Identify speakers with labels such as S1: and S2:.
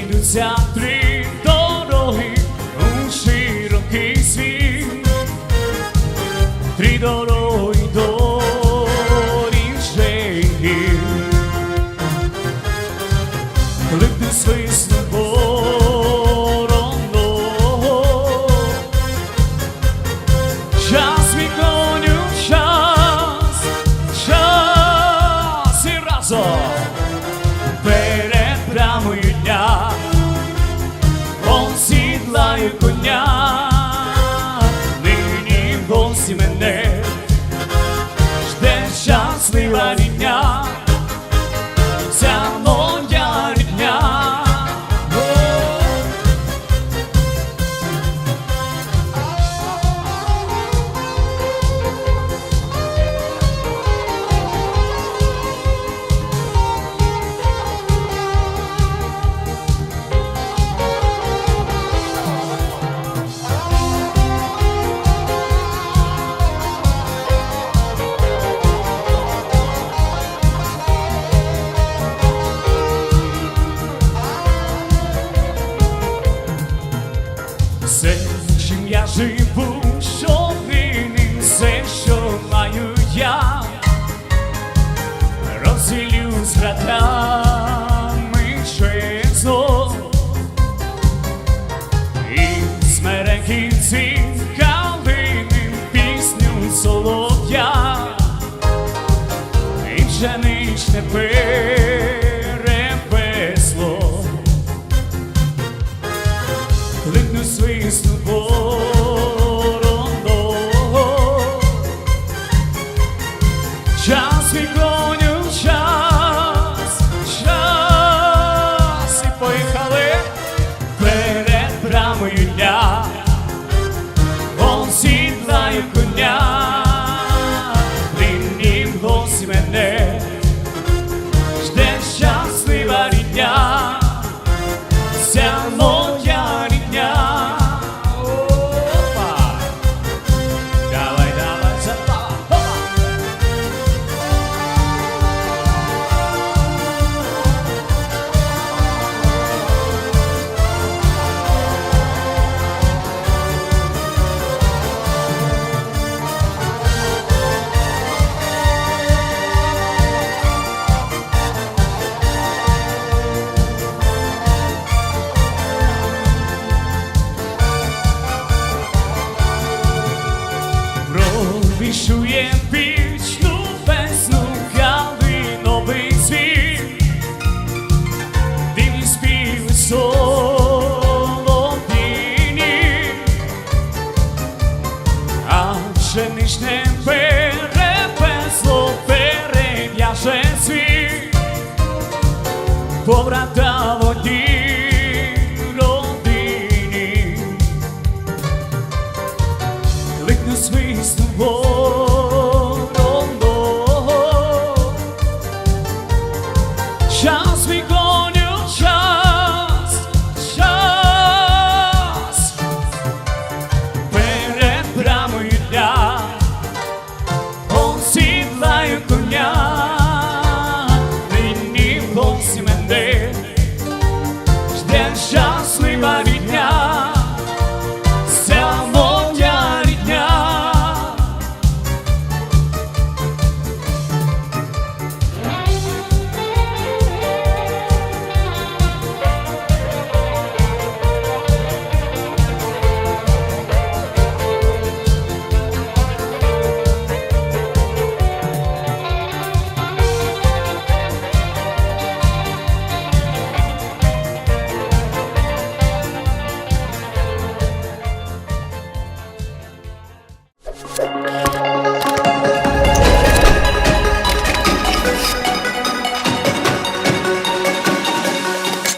S1: зійдуться три дороги у широкий світ, три дороги до річей, коли б ти свисну вороного, час мій коню, час, час і разом. З братами чесно. І смереківці калини пісню солов'я, і пшеничне перепесло. Кликну свисту вороно сідлає коня Провішує вічну весну калиновий світ, дивні співи солов'їні, а пшеничне перепесло перев'яже світ, по братах shout Thank you.